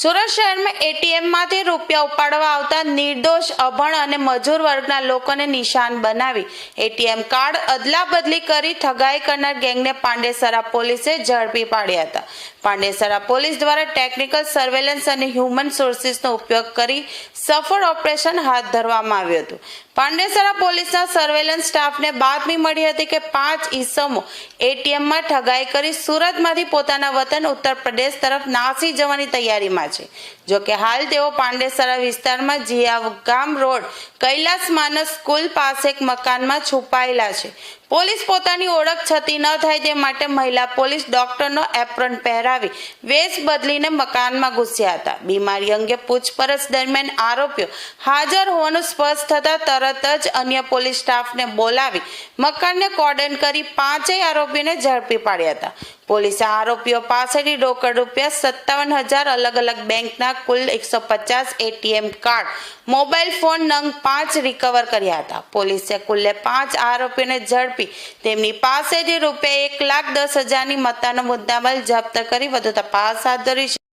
શહેરમાં એટીએમમાંથી રૂપિયા ઉપાડવા આવતા નિર્દોષ, અભણ અને મજૂર વર્ગના લોકોને નિશાન બનાવી એટીએમ કાર્ડ અદલાબદલી કરી ઠગાઈ કરનાર ગેંગને પાંડેસરા પોલીસે ઝડપી પાડ્યા હતા. પાંડેસરા પોલીસ દ્વારા ટેકનિકલ સર્વેલન્સ અને હ્યુમન સોર્સિસનો ઉપયોગ કરી સફળ ઓપરેશન હાથ ધરવામાં આવ્યું હતું. પાંડેસરા પોલીસના સર્વેલન્સ સ્ટાફને બાતમી મળી હતી કે પાંચ ઈસમો એટીએમમાં ઠગાઈ કરી સુરતમાંથી પોતાના વતન ઉત્તર પ્રદેશ તરફ નાસી જવાની તૈયારીમાં છે. જોકે હાલ તેઓ પાંડેસરા વિસ્તારમાં જીયા ગામ રોડ, કૈલાસ માનસ સ્કૂલ પાસે એક મકાનમાં છુપાયેલા છે. પોલીસ પોતાની ઓળખ છતી ન થાય તે માટે મહિલા પોલીસ ડોક્ટરનો એપ્રન પહેરાવી વેશ બદલીને મકાનમાં ઘૂસ્યા હતા. બીમારી અંગે પૂછપરછ દરમિયાન આરોપીઓ હાજર હોવાનું સ્પષ્ટ થતાં તરત જ અન્ય પોલીસ સ્ટાફને બોલાવી મકાનને કોર્ડન કરી પાંચેય આરોપીને ઝડપી પાડ્યા હતા. પોલીસે આરોપીઓ પાસેથી રોકડ રૂપિયા સત્તાવન હજાર અલગ અલગ બેંકના કુલ એકસો પચાસ એટીએમ કાર્ડ, મોબાઈલ ફોન નંગ પાંચ રિકવર કર્યા હતા. પોલીસે કુલ્લે પાંચ આરોપીઓને ઝડપી. તેમની પાસેથી રૂપિયા એક લાખ દસ હજારની મત્તાનો મુદ્દામાલ જપ્ત કરી વધુ તપાસ હાથ ધરી છે.